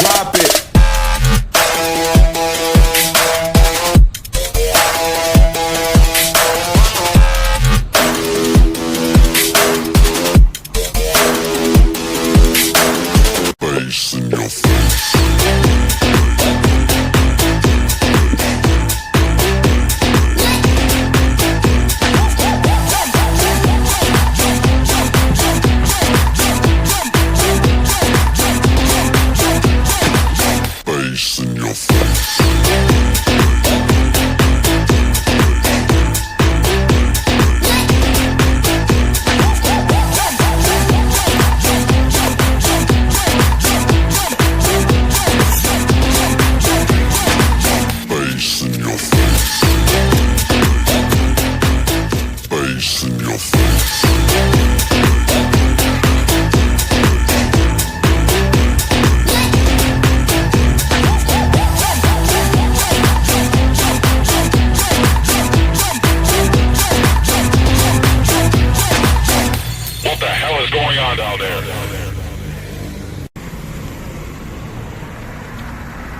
Rob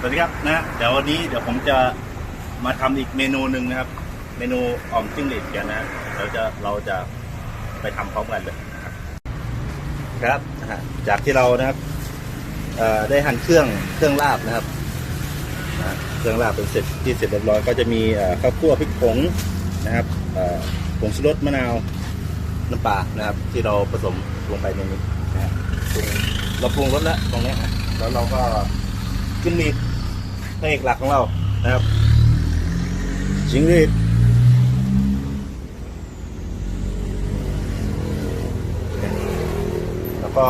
สวัสดีครับนะเดี๋ยววันนี้เดี๋ยวผมจะมาทำอีกเมนูหนึ่งนะครับ เมนูอ่อมจิ้งหรีดกันนะเราจะเราจะไปทำพร้อมกันเลยนะครับครับนะฮะจากที่เรานะครับเอ่อได้หั่นเครื่องเครื่องลาบนะครับนะเครื่องลาบเป็นเสร็จที่เสร็จเรียบร้อยก็จะมีเอ่อข้าวคั่วพริกผงนะครับเอ่อผงชูรสมะนาว น้ำปลานะครับ ที่เราผสมลงไปในนี้นะฮะปรุงเราปรุงรสแล้วตรงเนี้ยนะแล้วเราก็จิ้งหรีดพระเอกหลักของเรานะครับจิงรีดแล้วก็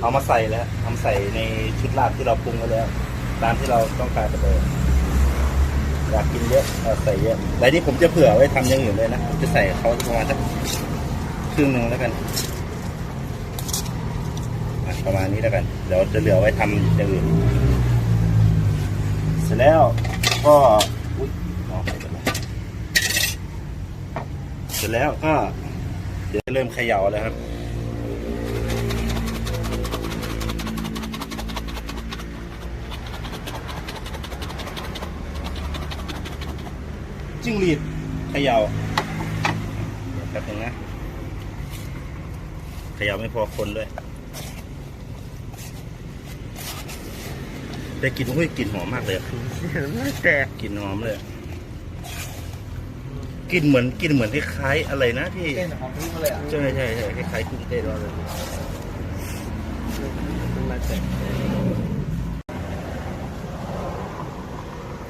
เอามาใส่แล้วเอามาใส่ในชุดลาบที่เราปรุงไว้แล้วตามที่เราต้องการไปเลยอยากกินเยอะเอาใส่เยอะแต่นี่ผมจะเผื่อไว้ทำอย่างอื่นเลยนะผมจะใส่เขาประมาณสัก รึ่งหนึ่งแล้วกันประมาณนี้แล้วกัน เดี๋ยวจะเหลือไว้ทำอย่างอื่น เสร็จแล้วก็อุ๊ยมองไปกันเลยเสร็จแล้วก็ เดี๋ยวเริ่มเขย่าแล้วครับจิ้งหรีดเขย่าแป๊บนึงนะ ขย่าไม่พอคนด้วยได้กลินอุ้ยกลิ่นหอมมากเลยอะไม่แตกกลิ่นหอมเลยอะกลิ่นเหมือนกลิ่นเหมือนคล้ายๆอะไรนะที่เต้นของพี่เขาเลยอะใช่ใช่ใช่คล้ายๆกุ้งเต้นว่าเลยมันมาแตก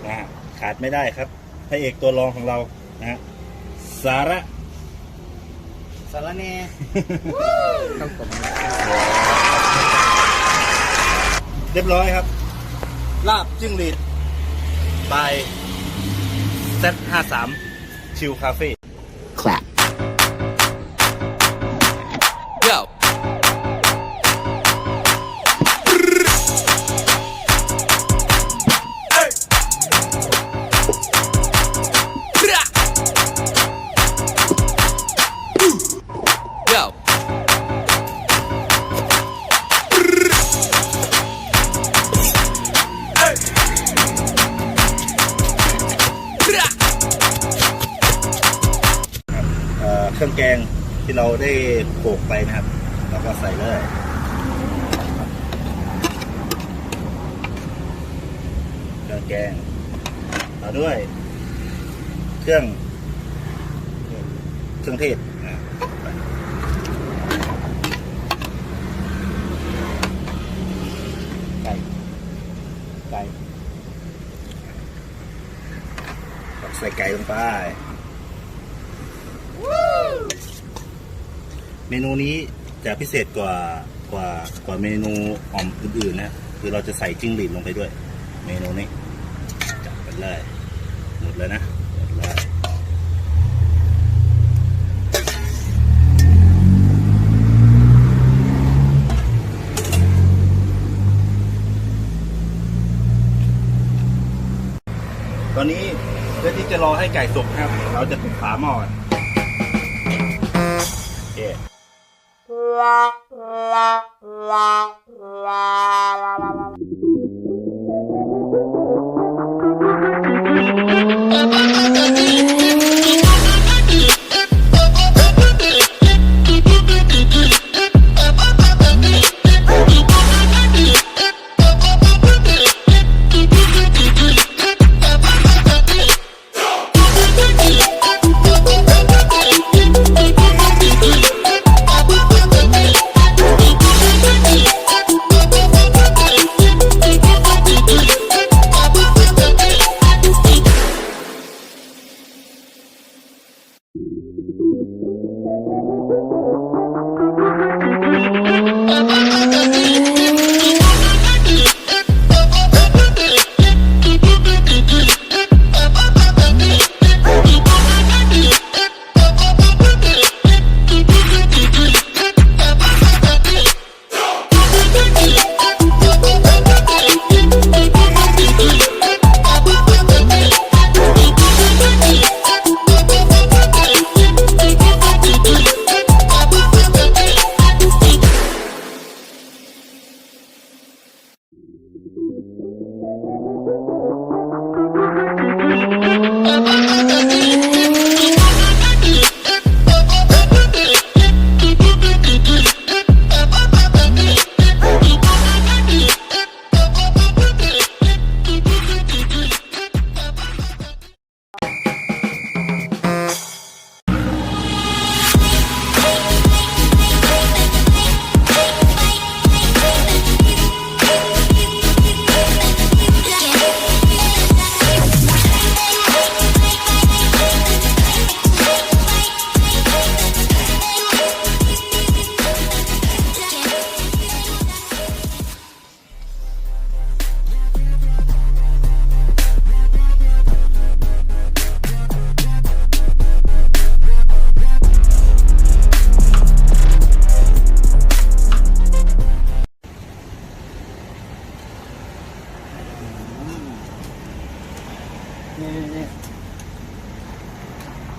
นะฮะขาดไม่ได้ครับพระเอกตัวรองของเรานะฮะสาระ สารแน่ต้องผมเรียบร้อยครับ ลาบจิ้งหรีดบายเซตห้าสามชิลคาเฟ่ เครื่องแกงที่เราได้โขกไปนะครับ เราก็ใส่เลยเครื่องแกงต่อด้วย เครื่อง เครื่องเทศนะไก่ไก่ใส่ไก่ลงไป เมนูนี้จะพิเศษกว่ากว่ากว่าเมนูอ่อมอื่นๆนะคือเราจะใส่จิ้งหรีดลงไปด้วย เมนูนี้จัดกันเลยหมดเลยนะหมดเลยตอนนี้เพื่อที่จะรอให้ไก่สุกนะครับ เราจะปิดฝาหม้อก่อนโอเค la la la la la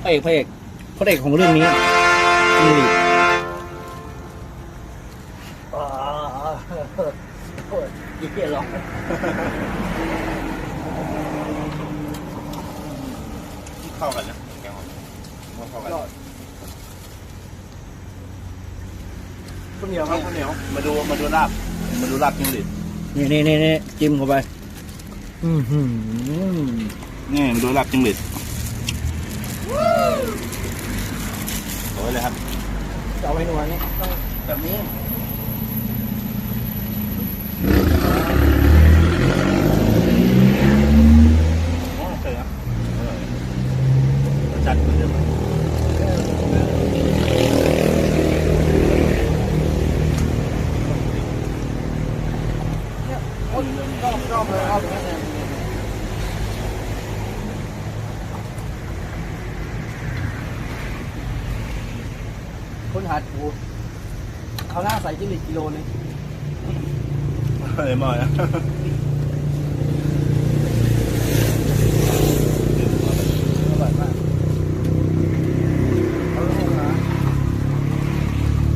ระเอกพระเอกพระเอกของเรื่องนี้จิงหรีดอ่าโอ้ยยี่เกียร้องเข้ากันนะแกงหอมว่าเข้ากันยอดข้าวเหนียวครับข้าวเหนียวมาดูมาดูลาบมาดูลาบจิ้งหรีดนี่นี่นี่นี่จิ้มเข้าไป อือหือนี่มาดูลาบจิ้งหรีด โอ้ยเลยครับจะเอาไว้นวลนี่ต้องแบบนี้โอ้เคยครับอร่อยรสชาติเหมือนเดิมคนชอบชอบเลยเอาอย่างนี้ เลยคนหาปูเอาหน้าใส่จิ้งหรีดกิโลนึงเลยมากนะอร่อยมากเอาลูกนะ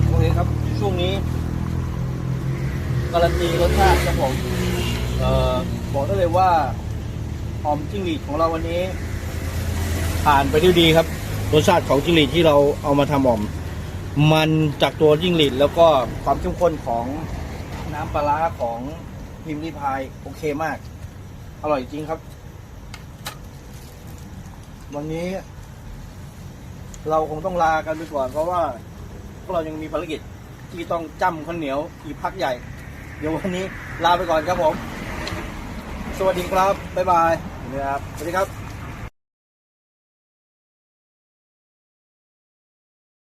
โอเคครับ ช่วงนี้ การันตีรสชาติครับผมเอ่อบอกได้เลยว่าหอมจิ้งหรีดของเราวันนี้ ผ่านไปด้วยดีครับ รสชาติของจิ้งหรีดที่เราเอามาทำหอม มันจากตัวจิ้งหรีดแล้วก็ความเข้มข้นของน้ำปลาร้าของพิมพ์ริพายโอเคมาก อร่อยจริงครับ วันนี้ เราคงต้องลากันไปก่อนเพราะว่าพวกเรายังมีภารกิจที่ต้องจ้ำข้าวเหนียวอีกพักใหญ่ เดี๋ยววันนี้ลาไปก่อนครับผม สวัสดีครับ บ๊ายบายนี่ครับสวัสดีครับ